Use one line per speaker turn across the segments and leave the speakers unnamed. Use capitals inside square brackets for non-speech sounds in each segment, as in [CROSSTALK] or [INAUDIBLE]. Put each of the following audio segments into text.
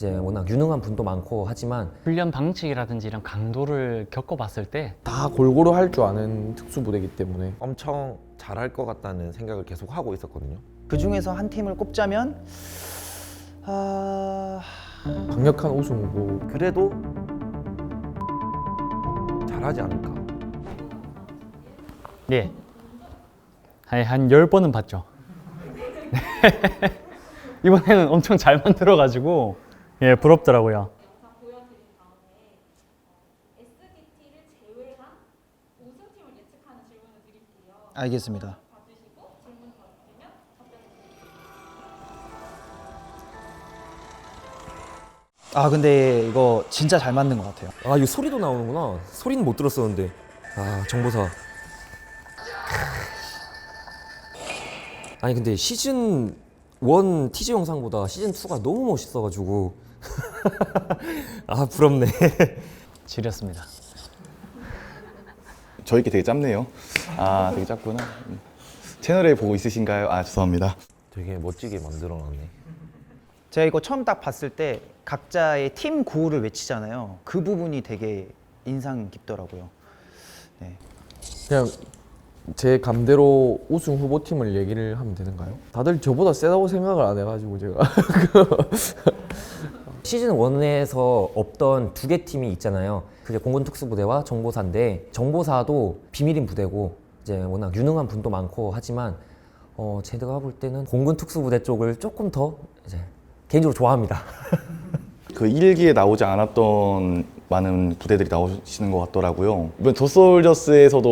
이제 워낙 유능한 분도 많고 하지만
훈련 방식이라든지 이런 강도를 겪어봤을 때
다 골고루 할 줄 아는 특수부대이기 때문에
엄청 잘할 것 같다는 생각을 계속 하고 있었거든요.
그 중에서 한 팀을 꼽자면 아...
강력한 우승 후보
그래도 잘하지 않을까.
예. 한, 한 10번은 봤죠. [LAUGHS] 이번에는 엄청 잘 만들어가지고 예, 부럽더라고요.
알겠습니다. 아 근데 이거 진짜 잘 만든 것 같아요.
아 이거 소리도 나오는구나 소리는 못 들었었는데 아 정보사 아니 근데 시즌 1 티저 영상보다 시즌 2가 너무 멋있어가지고 [LAUGHS] 아 부럽네
지렸습니다.
저희께 되게 짧네요. 아, 되게 짧구나. 음. 채널에 보고 있으신가요? 아, 죄송합니다.
되게 멋지게 만들어놨네.
제가 이거 처음 딱 봤을 때 각자의 팀 구호를 외치잖아요. 그 부분이 되게 인상 깊더라고요. 네.
그냥 제 감대로 우승 후보팀을 얘기를 하면 되는가요? 다들 저보다 세다고 생각을 안 해가지고 제가 [LAUGHS]
시즌 1에서 없던 두 개 팀이 있잖아요 그게 공군 특수부대와 정보사인데 정보사도 비밀인 부대고 이제 워낙 유능한 분도 많고 하지만 어 제가 볼 때는 공군 특수부대 쪽을 조금 더 이제 개인적으로 좋아합니다 [LAUGHS]
그 일기에 나오지 않았던 많은 부대들이 나오시는 것 같더라고요. 이번 도솔저스에서도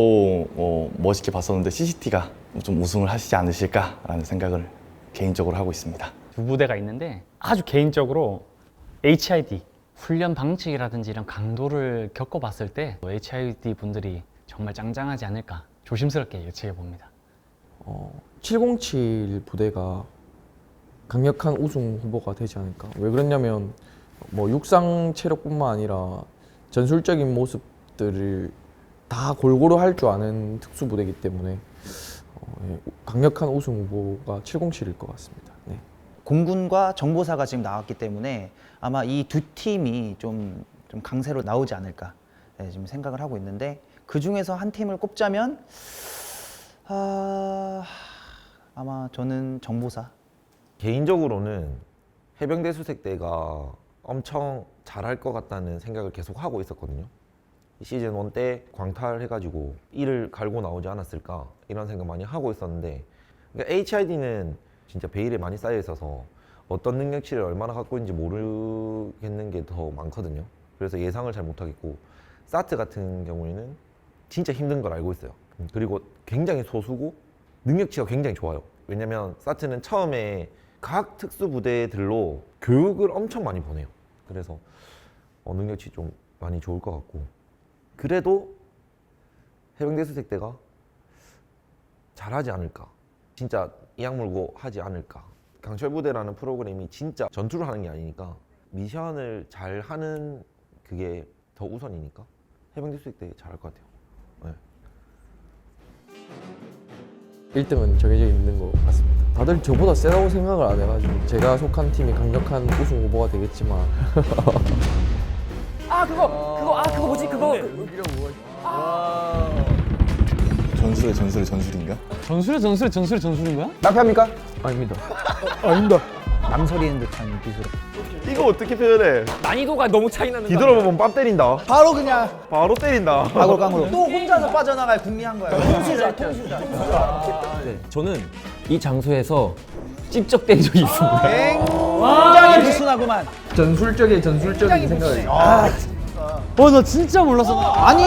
어, 멋있게 봤었는데 CCT가 좀 우승을 하시지 않으실까라는 생각을 개인적으로 하고 있습니다.
두 부대가 있는데 아주 개인적으로 HID 훈련 방식이라든지 이런 강도를 겪어봤을 때 HID 분들이 정말 짱짱하지 않을까 조심스럽게 예측해 봅니다.
어, 707 부대가 강력한 우승 후보가 되지 않을까. 왜 그러냐면 뭐 육상 체력뿐만 아니라 전술적인 모습들을 다 골고루 할 줄 아는 특수부대이기 때문에 어, 예, 강력한 우승 후보가 707일 것 같습니다. 네.
공군과 정보사가 지금 나왔기 때문에 아마 이 두 팀이 좀, 좀 강세로 나오지 않을까 네, 지금 생각을 하고 있는데 그 중에서 한 팀을 꼽자면 아... 아마 저는 정보사
개인적으로는 해병대 수색대가 엄청 잘할 것 같다는 생각을 계속 하고 있었거든요. 시즌 1 때 광탈해가지고 이를 갈고 나오지 않았을까 이런 생각 많이 하고 있었는데 그러니까 HID는 진짜 베일에 많이 쌓여 있어서 어떤 능력치를 얼마나 갖고 있는지 모르겠는 게 더 많거든요. 그래서 예상을 잘 못하겠고 사트 같은 경우에는 진짜 힘든 걸 알고 있어요. 음, 그리고 굉장히 소수고 능력치가 굉장히 좋아요. 왜냐면 사트는 처음에 각 특수부대들로 교육을 엄청 많이 보내요. 그래서 어, 능력치 좀 많이 좋을 것 같고 그래도 해병대 수색대가 잘하지 않을까. 진짜 이악 물고 하지 않을까. 강철 부대라는 프로그램이 진짜 전투를 하는 게 아니니까 미션을 잘 하는 그게 더 우선이니까 해병대 수색대 잘할 것 같아요. 네.
1등은 정해져 있는 것 같습니다. 다들 저보다 세다고 생각을 안 해가지고 제가 속한 팀이 강력한 우승 후보가 되겠지만
아 그거 그거 아 그거 뭐지 그거
전술의 전술의 전술인가?
전술의 전술의 전술의 전술인 거야?
낭패합니까?
아닙니다.
남서리는 듯한 기술
이거 어떻게 표현해?
난이도가 너무 차이 나는
뒤돌아보면 뺨 때린다.
바로 그냥
바로 때린다.
가골깡으로 또 혼자서 빠져나갈 궁리한 거야 통수자 통수자
네, 저는 이 장소에서 찝적된 적이 있습니다
굉장히 불순하구만
전술적인 전술적인 생각을
어, 나 진짜 몰랐어.
아니